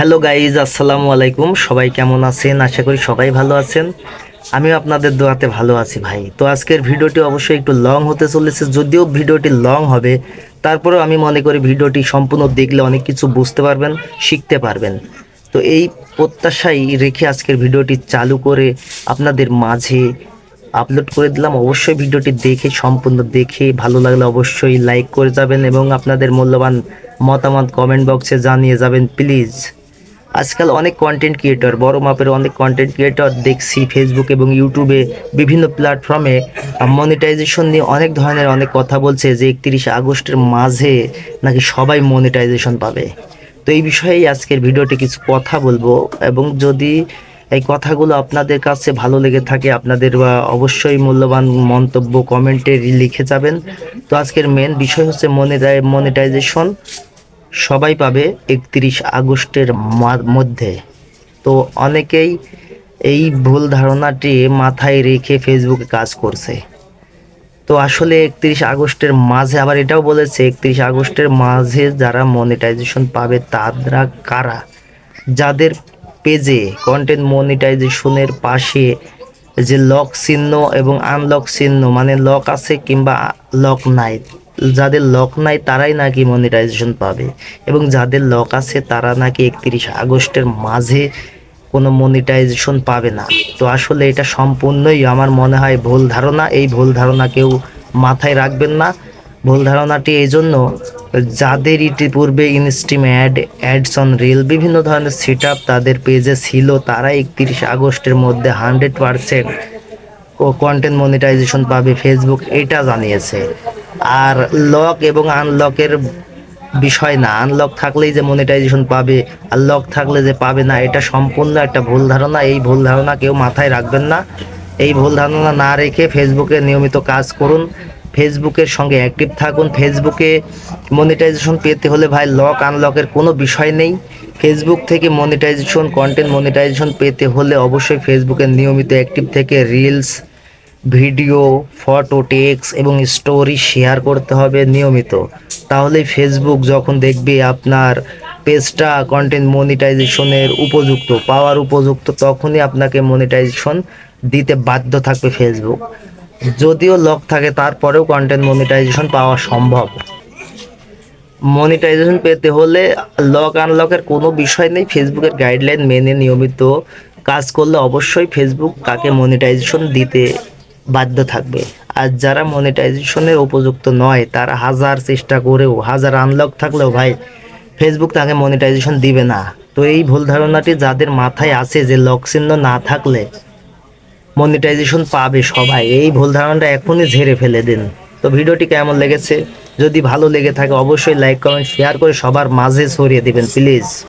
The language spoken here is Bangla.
হ্যালো গাইজ, আসসালামু আলাইকুম। সবাই কেমন আছেন? আশা করি সবাই ভালো আছেন। আমিও আপনাদের দোয়াতে ভালো আছি ভাই। তো আজকের ভিডিওটি অবশ্যই একটু লং হতে চলেছে। যদিও ভিডিওটি লং হবে, তারপরেও আমি মনে করি ভিডিওটি সম্পূর্ণ দেখলে অনেক কিছু বুঝতে পারবেন, শিখতে পারবেন। তো এই প্রত্যাশাই রেখে আজকের ভিডিওটি চালু করে আপনাদের মাঝে আপলোড করে দিলাম। অবশ্যই ভিডিওটি দেখে, সম্পূর্ণ দেখে ভালো লাগলে অবশ্যই লাইক করে যাবেন এবং আপনাদের মূল্যবান মতামত কমেন্ট বক্সে জানিয়ে যাবেন, প্লিজ। আজকাল অনেক কন্টেন্ট ক্রিয়েটর বড় মাপের অনেক কন্টেন্ট ক্রিয়েটর দেখছি ফেসবুক এবং ইউটিউবে বিভিন্ন প্ল্যাটফর্মে মনিটাইজেশন নিয়ে অনেক ধরনের অনেক কথা বলছে যে একত্রিশে আগস্টের মাঝে নাকি সবাই মনিটাইজেশন পাবে। তো এই বিষয়েই আজকের ভিডিওতে কিছু কথা বলব এবং যদি এই কথাগুলো আপনাদের কাছে ভালো লেগে থাকে, আপনাদের অবশ্যই মূল্যবান মন্তব্য কমেন্টে লিখে যাবেন। তো আজকের মেন বিষয় হচ্ছে মনিটাই মনিটাইজেশন সবাই পাবে একত্রিশ আগস্টের মধ্যে। তো অনেকেই এই ভুল ধারণাটি মাথায় রেখে ফেসবুকে কাজ করছে। তো আসলে একত্রিশ আগস্টের মাঝে, আবার এটাও বলেছে, একত্রিশ আগস্টের মাঝে যারা মনিটাইজেশন পাবে তারা কারা? যাদের পেজে কন্টেন্ট মনিটাইজেশনের পাশে যে লক চিহ্ন এবং আনলক চিহ্ন মানে লক আছে কিংবা লক নাই যাদের লক নাই তারাই নাকি মনিটাইজেশন পাবে এবং যাদের লক আছে তারা নাকি একত্রিশ আগস্টের মাঝে কোনো মনিটাইজেশন পাবে না। তো আসলে এটা সম্পূর্ণই আমার মনে হয় ভুল ধারণা। এই ভুল ধারণা কেউ মাথায় রাখবেন না। ভুল ধারণাটি এই জন্য যাদের ইতিপূর্বে instream ad ads on reel বিভিন্ন ধরনের সেট তাদের পেজে ছিল, তারা একত্রিশ আগস্টের মধ্যে হান্ড্রেড পারসেন্ট কন্টেন্ট মনিটাইজেশন পাবে। ফেসবুক এটা জানিয়েছে। আর লক এবং আনলকের বিষয় না। আনলক থাকলেই যে মনিটাইজেশন পাবে আর লক থাকলে যে পাবে না, এটা সম্পূর্ণ একটা ভুল ধারণা। এই ভুল ধারণা কেউ মাথায় রাখবেন না। এই ভুল ধারণা না রেখে ফেসবুকে নিয়মিত কাজ করুন। ফেসবুকের সঙ্গে অ্যাক্টিভ থাকুন। ফেসবুকে মনিটাইজেশন পেতে হলে ভাই লক আনলকের কোনো বিষয় নেই। ফেসবুক থেকে মনিটাইজেশন কন্টেন্ট মনিটাইজেশন পেতে হলে অবশ্যই ফেসবুকে নিয়মিত অ্যাক্টিভ থেকে রিলস ভিডিও, ফটো টেক্স এবং স্টোরি শেয়ার করতে হবে নিয়মিত। তাহলে ফেসবুক যখন দেখবে আপনার পেজটা কন্টেন্ট মনিটাইজেশনের উপযুক্ত, পাওয়ার উপযুক্ত, তখনই আপনাকে মনিটাইজেশন দিতে বাধ্য থাকবে ফেসবুক যদিও লক থাকে, তারপরেও কন্টেন্ট মনিটাইজেশন পাওয়া সম্ভব। মনিটাইজেশন পেতে হলে লক আনলকের কোনো বিষয় নেই। ফেসবুকের গাইডলাইন মেনে নিয়মিত কাজ করলে অবশ্যই ফেসবুক তাকে মনিটাইজেশন দিতে বাধ্য থাকবে। আর যারা মনিটাইজেশনের উপযুক্ত নয়, তারা হাজার চেষ্টা করেও, হাজার আনলক থাকলেও ভাই ফেসবুক তাকে মনিটাইজেশন দিবে না। তো এই ভুল ধারণাটি যাদের মাথায় আছে যে লক চিহ্ন না থাকলে মনিটাইজেশন পাবে সবাই, এই ভুল ধারণাটা এখনই ঝেড়ে ফেলে দিন। তো ভিডিওটি কেমন লেগেছে? যদি ভালো লেগে থাকে, অবশ্যই লাইক কমেন্ট শেয়ার করে সবার মাঝে ছড়িয়ে দিবেন প্লিজ